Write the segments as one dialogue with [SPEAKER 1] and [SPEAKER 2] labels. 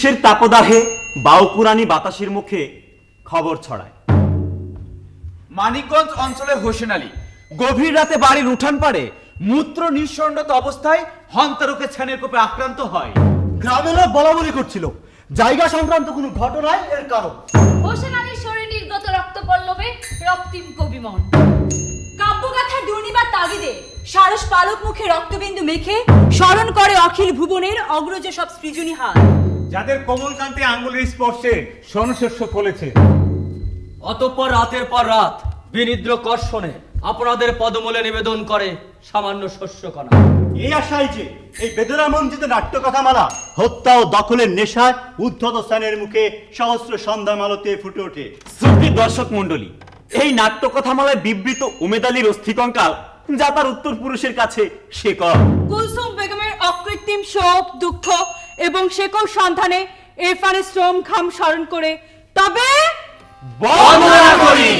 [SPEAKER 1] গ্রীষ্মের তাপদাহে বাউপুরানি বাতাসের মুখে খবর ছড়ায়।
[SPEAKER 2] মানিকগঞ্জ অঞ্চলে হোসেন আলী
[SPEAKER 1] গভীর রাতে বাড়ির উঠান পাড়ে
[SPEAKER 2] মূত্র নিঃসন্নত অবস্থায় হন্তারকে ছানের কোপে আক্রান্ত হয়।
[SPEAKER 3] গ্রামের লোক বলা বলি করছিল জায়গা সংক্রান্ত কোনো ঘটনাই এর কারণ।
[SPEAKER 4] হোসেন আলীর শরীর নির্গত রক্ত পল্লবে রক্তিম কবিমন।
[SPEAKER 5] কাব্যগাথার দুর্নিবার তাগিদে সারস পালক মুখে রক্তবিন্দু মেখে স্মরণ করে অখিল ভুবনের অগ্রজ সব সৃজনী হাত
[SPEAKER 6] যাদের কোমলকান্তি আঙ্গুলের স্পর্শে সনশস্য ফলেছে।
[SPEAKER 7] অতঃপর রাতের পর রাত বিনিদ্র কর্ষণে আপনাদের পদমূলে নিবেদন করে সামান্য শস্যকণা।
[SPEAKER 3] এই আশায় যে এই বেদনা মঞ্চিত নাট্যকথামালা হত্যা ও দখলের নেশায় উদ্ধত স্থানের মুখে সহস্র সন্ধ্যা মালতে ফুটে ওঠে।
[SPEAKER 1] শ্রুতি দর্শক মণ্ডলী এই নাট্যকথামালায় বিবৃত উমেদালির অস্থিকঙ্কাল যা তার উত্তর পুরুষের কাছে শেকর।
[SPEAKER 5] কুলসুম বেগমের অকৃত্রিম শোক দুঃখ এবং শেকর সন্ধানে এরফানের শ্রম খাম স্মরণ করে, তবে
[SPEAKER 1] বন্দনা করি।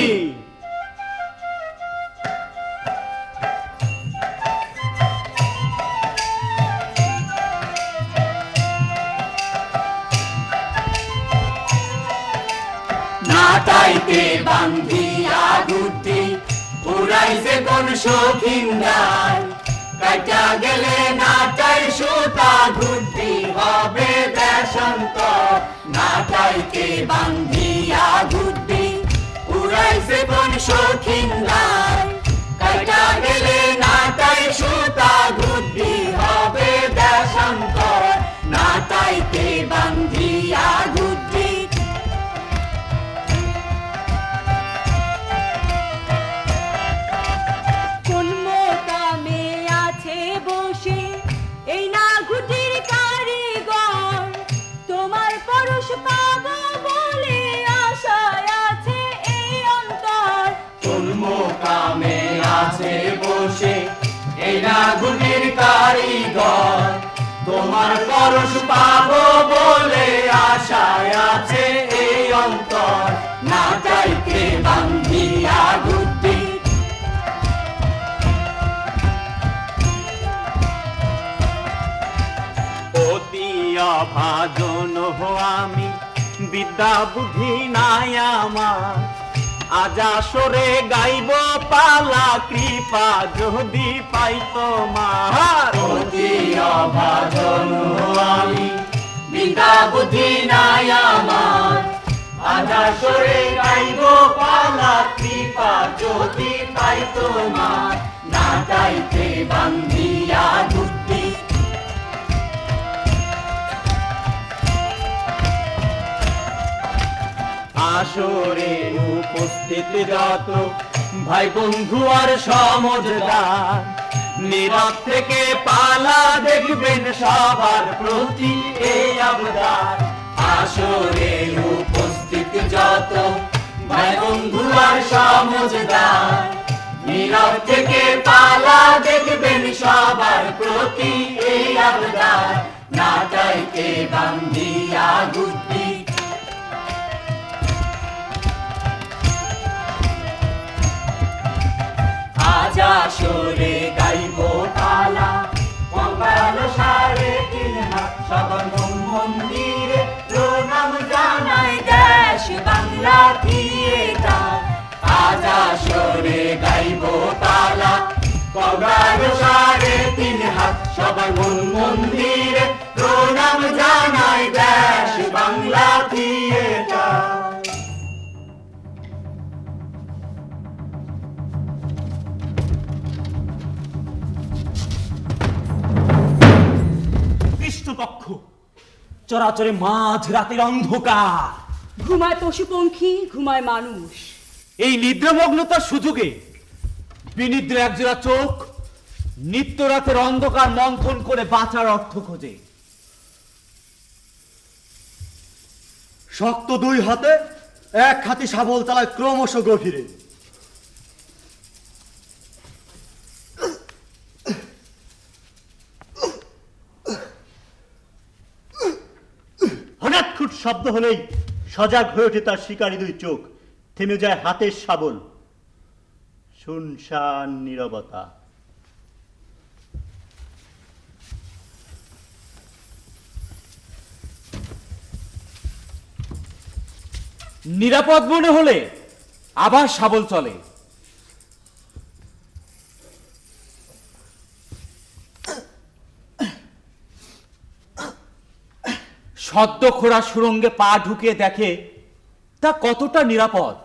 [SPEAKER 7] নাটাইতে বান্ধিয়া ঘুরতি উড়াইছে কোন শৌখিনদার কাটা গেলে নাটাই সুতা ঘুরতি হবে দেশান্ত নাটাইকে বান্ধিয়া ঘুরতি উড়াইছে কোন শৌখিনদার কাটা গেলে নাটাই সুতা ঘুরতি হবে দেশান্ত
[SPEAKER 5] কারিগর তোমার পরশ পাবো বলে আশায় আছে এই অন্তর।
[SPEAKER 7] না চাইতে বান্ধিয়া
[SPEAKER 1] অতি অভাজন হো আমি, বিদ্যা বুদ্ধি নাই আমার। আজ আসরে গাইব পালা কৃপা, যদি পাই তোমার।
[SPEAKER 7] আমি বিদ্যা বুদ্ধি নাই আমার। আধা সরে গাইব পালা কৃপা, যদি পাই তোমার। না চাইতে বান্ধিয়া
[SPEAKER 1] আসরে উপস্থিত যত ভাই বন্ধু আর সমজদার, নীরব থেকে পালা দেখবেন সবার প্রতি
[SPEAKER 7] আসরে উপস্থিত যত ভাই বন্ধু আর সমজদার, নীরব থেকে পালা দেখবেন সবার প্রতি এই আবদার। না চাইতে বান্ধিয়া বুদ্ধি আজ আসরে গাইব পালা। মঙ্গল সারে তিন হাত সবন মন্দিরে প্রণাম জানাই দেশ বাংলা থিয়েটার। আজ আসরে গাইব পালা। কগার সারে তিন হাত সবার মন মন্দিরে প্রণাম জানাই দেশ বাংলা
[SPEAKER 1] কৃষ্ণপক্ষ চরাচরে মাঝ রাতের অন্ধকার।
[SPEAKER 5] ঘুমায় পশু পঙ্খী ঘুমায় মানুষ।
[SPEAKER 1] এই নিদ্রামগ্নতার সুযোগে বিনিদ্র একজোড়া চোখ নিত্য রাতের অন্ধকার মন্থন করে বাঁচার অর্থ খোঁজে।
[SPEAKER 3] শক্ত দুই হাতে এক হাতি শাবল তালায় ক্রমশ গভীরে। শব্দ হলেই সজাগ হয়ে ওঠে তার শিকারী দুই চোখ। থেমে যায় হাতের সাবল শুনশান নিরবতা।
[SPEAKER 1] নিরাপদ মনে হলে আবার সাবল চলে। সদ্য খোড়া সুরঙ্গে পা ঢুকিয়ে দেখে তা কতটা নিরাপদ।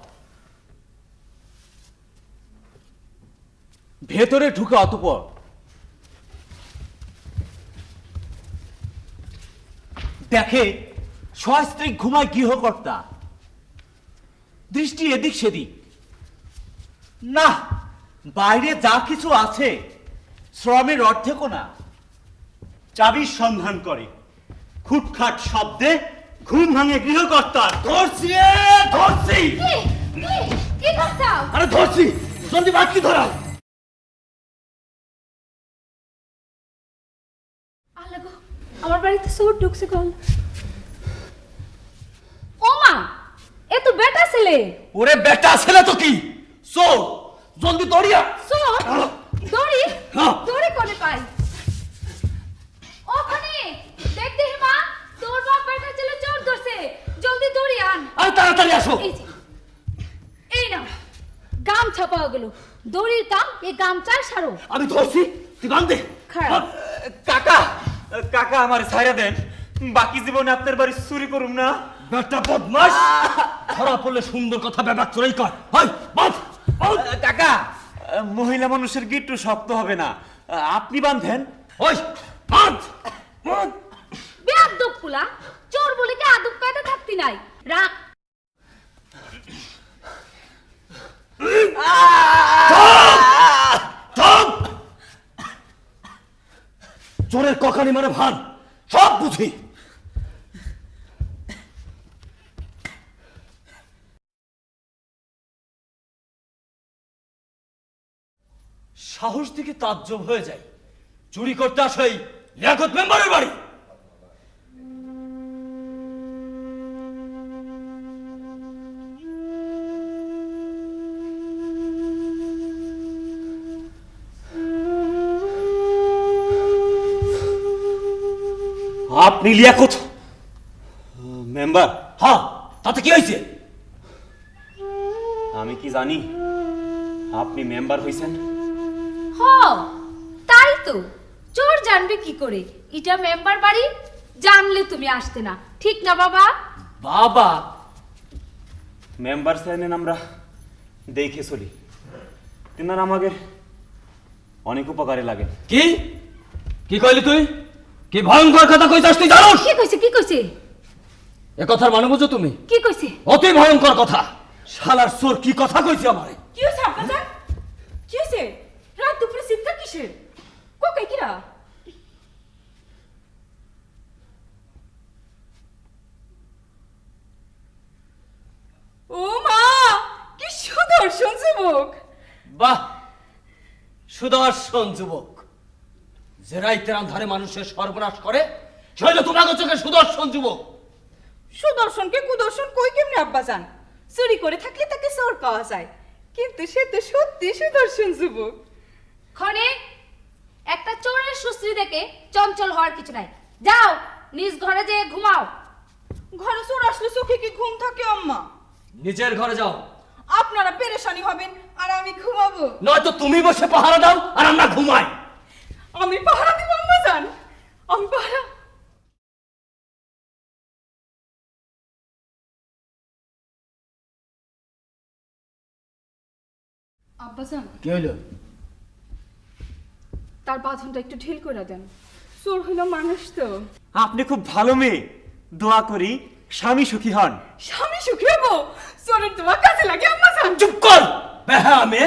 [SPEAKER 1] ভেতরে ঢুকে অতপর। দেখে সস্ত্রীক ঘুমায় গৃহকর্তা। দৃষ্টি এদিক সেদিক। না, বাইরে যা কিছু আছে, শ্রমের অর্ধেকও না।
[SPEAKER 3] চাবির সন্ধান করে। খুটখাট শব্দে ঘুম ভাঙে গৃহকর্তার।
[SPEAKER 1] ধরছি ধরছি!
[SPEAKER 4] কি? করছাও?
[SPEAKER 1] আরে ধরছি! জলদি বাচ্চি ধরাও!
[SPEAKER 4] আমার বাড়িতে চোর ঢুকছে কল ও মা এ তো বেটা ছেলে।
[SPEAKER 1] ওরে বেটা ছেলে তো কি? সো জলদি দড়িয়া!
[SPEAKER 4] চোর? দড়ি?
[SPEAKER 1] হ্যাঁ।
[SPEAKER 4] দড়ি কোনে পাই ওখানে দেখ দেখি মা তোর বাপ বেটা ছেলে চোর ধরছে
[SPEAKER 1] আরে তাড়াতাড়ি আসো।
[SPEAKER 4] এই নাও গামছা পাওয়া গেল। দড়ির দাম এই গামছার সারো।
[SPEAKER 1] আমি ধরছি তুই গান দে।
[SPEAKER 8] কাকা কাকা আমার ছাইরা দেন। বাকি জীবনে আপনার বাড়ি চুরি করুম না।
[SPEAKER 1] বেটা বদমাস ধরা পড়লে সুন্দর কথা ব্যাপার কর হয় বাঁধ।
[SPEAKER 8] কাকা মহিলা মানুষের গিট্টু শক্ত হবে না। আপনি বাঁধেন।
[SPEAKER 1] ওই বাঁধ বাঁধ।
[SPEAKER 4] বেয়াদব পুলা নাই। রাখ!
[SPEAKER 1] চোরের কখানি মানে ভান। সব বুঝি। সাহস দিকে তাজ্জব হয়ে যায়। চুরি করতে আসেই লিয়াকত মেম্বারের বাড়ি। আপনি লিয়াকত
[SPEAKER 3] মেম্বার।
[SPEAKER 1] হ্যাঁ তাতে কি হয়েছে?
[SPEAKER 3] আমি কি জানি? আপনি মেম্বার হয়েছেন
[SPEAKER 4] হ তাই তো। চোর জানবে কি করে? এটা মেম্বার বাড়ি জানলে তুমি আসতে না। ঠিক না বাবা?
[SPEAKER 1] বাবা!
[SPEAKER 3] মেম্বার সাইনেন আমরা দেখে চলি। তিনার আমাকে অনেক উপকারে লাগে।
[SPEAKER 7] কি? কি কইলি তুই? কি ভয়ঙ্কর কথা কইতাস তুই জানোস?
[SPEAKER 4] কি কইছে কি কইছে?
[SPEAKER 7] এ কথার মানে বুঝো তুমি?
[SPEAKER 4] কি কইছে?
[SPEAKER 7] অতি ভয়ঙ্কর কথা। শালার চোর কি কথা কইছে আমারে?
[SPEAKER 2] কি হয়েছে আব্বাজান কি হয়েছে রাত দুপুরে চিৎকার কিসের? কোকাই কিরা? ও মা কি সুদর্শন যুবক।
[SPEAKER 7] বাহ সুদর্শন যুবক। যে রাইতের আন্ধারে মানুষের সর্বনাশ করে শৈল তোমাকে চোখে সুদর্শন যুবক
[SPEAKER 2] সুদর্শনকে কুদর্শন কই কেমনে আব্বাজান? চুরি করে থাকলে তাকে চোর পাওয়া যায় কিন্তু সে তো সত্যি সুদর্শন যুবক।
[SPEAKER 4] ক্ষণে একটা চোরের সুশ্রী দেখে চঞ্চল হওয়ার কিছু নাই। যাও নিজ ঘরে যে ঘুমাও।
[SPEAKER 2] ঘরে চোর আসলে চোখে কি ঘুম থাকে আম্মা?
[SPEAKER 7] নিজের ঘরে যাও।
[SPEAKER 2] আপনারা পেরেশানি হবেন আর আমি ঘুমাবো।
[SPEAKER 7] নয়তো তুমি বসে পাহারা দাও আর আমরা ঘুমাই।
[SPEAKER 2] আমি পাহারা দিব আম্মাজান আমি পাহারা। আব্বাজান
[SPEAKER 7] কি হইল?
[SPEAKER 2] তার বাঁধনটা একটু ঢিল করে দেন। চোর হইল মানুষ তো।
[SPEAKER 8] আপনি খুব ভালো মেয়ে। দোয়া করি স্বামী সুখী হন।
[SPEAKER 2] স্বামী সুখী হব চোরের তোমার কাছে লাগে আম্মাজান
[SPEAKER 7] চুপ কর! বেহা মে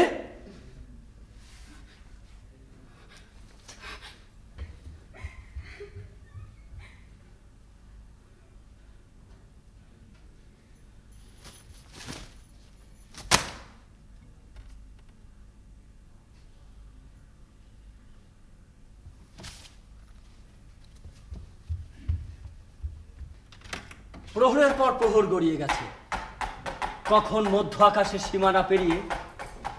[SPEAKER 7] প্রহরের পর প্রহর গড়িয়ে গেছে। কখন মধ্য আকাশের সীমানা পেরিয়ে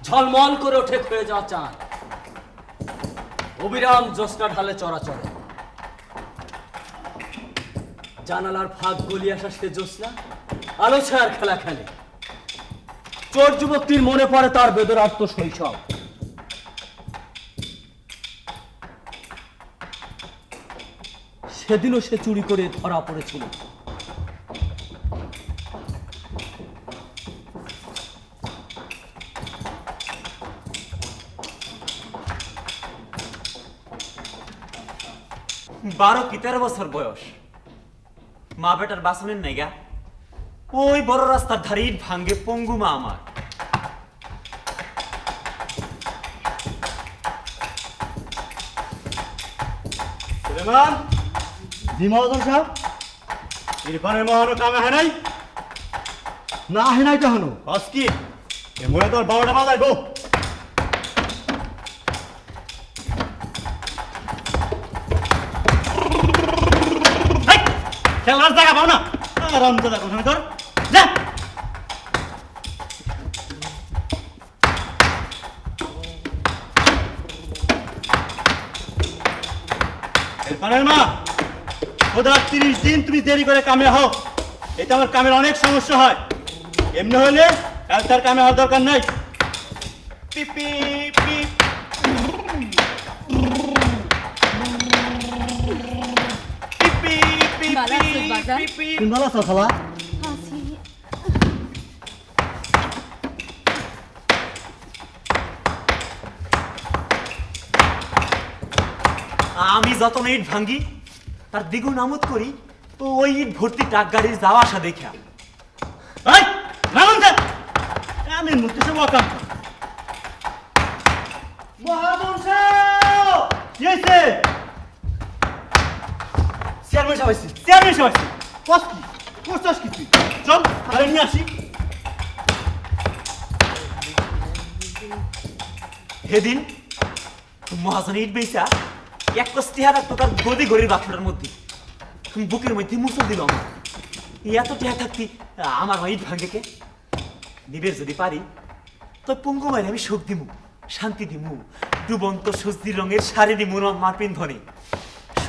[SPEAKER 7] ঝলমল করে ওঠে ক্ষয়ে যাওয়া চাঁদ। অবিরাম জ্যোৎস্না ঢালে চরাচরে। জানালার ফাঁক গলিয়ে আসা সে জ্যোৎস্না, আলো ছায়ার খেলা খেলে। চোর যুবকটির মনে পড়ে তার বেদনার্থ শৈশব। সেদিনও সে চুরি করে ধরা পড়েছিল।
[SPEAKER 1] বারো কি তেরো বছর বয়স। মা বেটার বাসনের নাইগা ওই বড় রাস্তার ধারে ইট ভাঙ্গে পঙ্গু মা আমার।
[SPEAKER 3] সুলেমান জি মহাজন সাহেব ইরফানের মহানো কামে হয় নাই না হয় নাই তো হনো আজকে এ মনে তোর বারোটা বাজাইব। খেলার জায়গা না। আরাম দাদা কোথায় তোর। যা। মা তিরিশ দিন তুমি দেরি করে কামে হও। এটা আমার কামের অনেক সমস্যা হয়। এমনি হলে কাল তার কামে হওয়ার দরকার নাই। পিপ, পিপি। পিপি তুমি ভালো আছো খালা
[SPEAKER 1] আমি যত ইট ভাঙ্গি তার দ্বিগুণ আমোদ করি তো ওই ইট ভর্তি টাক গাড়ির যাওয়া আসা দেখা
[SPEAKER 3] আমি। মুক্তি সব অকাম কি হয়েছে কি কি তুই চল তাহলে নিয়ে আসি
[SPEAKER 1] মহাজন ইট এক গদি ঘড়ির বাক্সটার মধ্যে বুকের মধ্যে মুসল দিল আমার এত টেহা থাকতি আমার ইট ভাঙ্গে কে দিবের যদি পারি তো পঙ্গু মারে আমি সুখ দিমু শান্তি দিমু ডুবন্ত সজদি রঙের শাড়ি দিমু মারপিন পিন্ধনে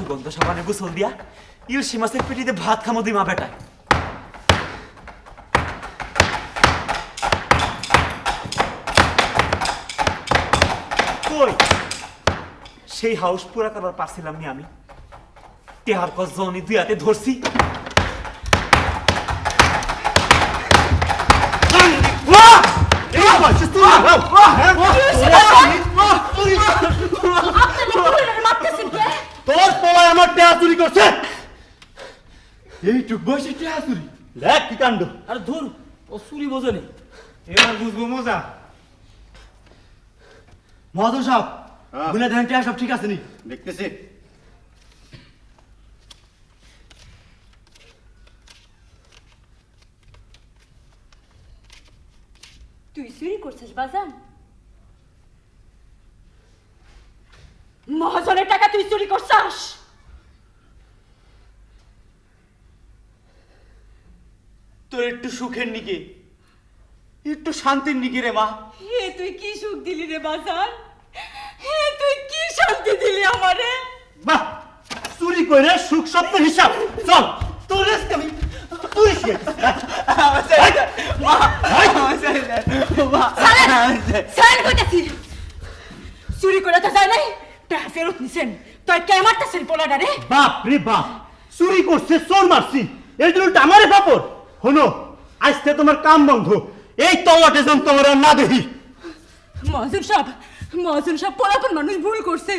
[SPEAKER 1] সুগন্ধ সাবানে গোসল দিয়া ইলশি মাছের পেটিতে ভাত খামো দিমা বেটায় কই সেই হাউস পুরা করবার পারছিলাম নি আমি তেহার কস জনি দুই হাতে ধরছি
[SPEAKER 3] তোর আমার টেহা চুরি করছে। এইটুক বয়সে টেহা চুরি। দেখ কি কাণ্ড?
[SPEAKER 7] আর ধুর ও চুরি বোঝেনি।
[SPEAKER 6] এবার বুঝব মজা।
[SPEAKER 3] মহাজন সাহেব গুনে ধ্যান টেহা সব ঠিক আছে নি?
[SPEAKER 9] দেখতেছি।
[SPEAKER 5] তুই চুরি করছিস বাজান? মহাজনের টাকা তুই চুরি করছাস?
[SPEAKER 10] তোর একটু সুখের নিকে। একটু শান্তির নিকে রে মা।
[SPEAKER 5] হে তুই কি সুখ দিলি রে বাজান হে তুই কি শান্তি দিলি আমারে?
[SPEAKER 3] বাহ চুরি করে সুখ স্বপ্নের হিসাব। চল তোর রেস্ট আমি তুই
[SPEAKER 5] কইতাছি। চুরি করে তো যায় নাই টাকা ফেরত নিছেন। তুই কে মারতেছেন পোলাটা রে
[SPEAKER 3] বাপ রে বাপ চুরি করছে চোর মারছি। এই জন্য আমারে কাপড় হনো আজকে তোমার কাম বন্ধ। এই তলাটে যেন তোমার আর না দেখি।
[SPEAKER 5] মহাজন সাহেব মহাজন সাহেব পোলাপন মানুষ ভুল করছে।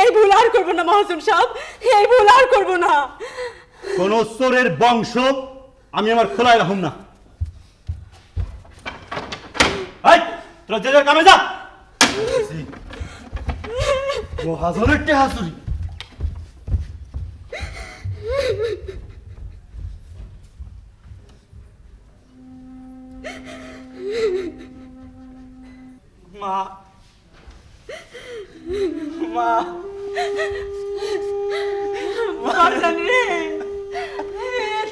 [SPEAKER 5] এই ভুল আর করব না মহাজন সাহেব এই ভুল আর করব না।
[SPEAKER 3] কোন চোরের বংশ আমি আমার খোলায় রাখুম না। তোরা যে কামে যা। মহাজনের টেহা চুরি
[SPEAKER 1] মা। মা।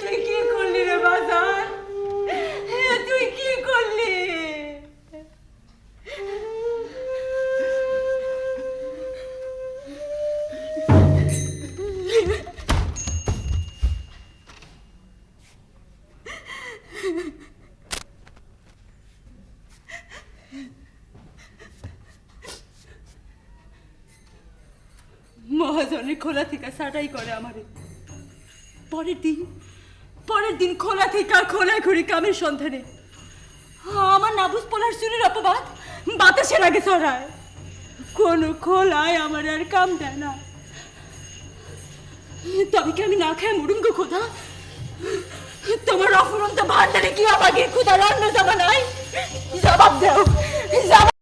[SPEAKER 5] তুই কি করলি রে বাজান? মহাজনের খোলা থেকে সাটাই করে আমারে। পরের দিন পরের দিন খোলা থেকে আর খোলা ঘুরি কামের সন্ধানে। আমার নাবুজ পোলার চুরির অপবাদ বাতাসে লাগে ছড়ায়। কোন খোলায় আমার আর কাম দেয় না। তবে কি আমি না খাই মুরুঙ্গ খোদা? তোমার অফুরন্ত ভান্ডারে কি আমাকে খোদা রান্না যাবা নাই? Bize bak diyorum. Bize.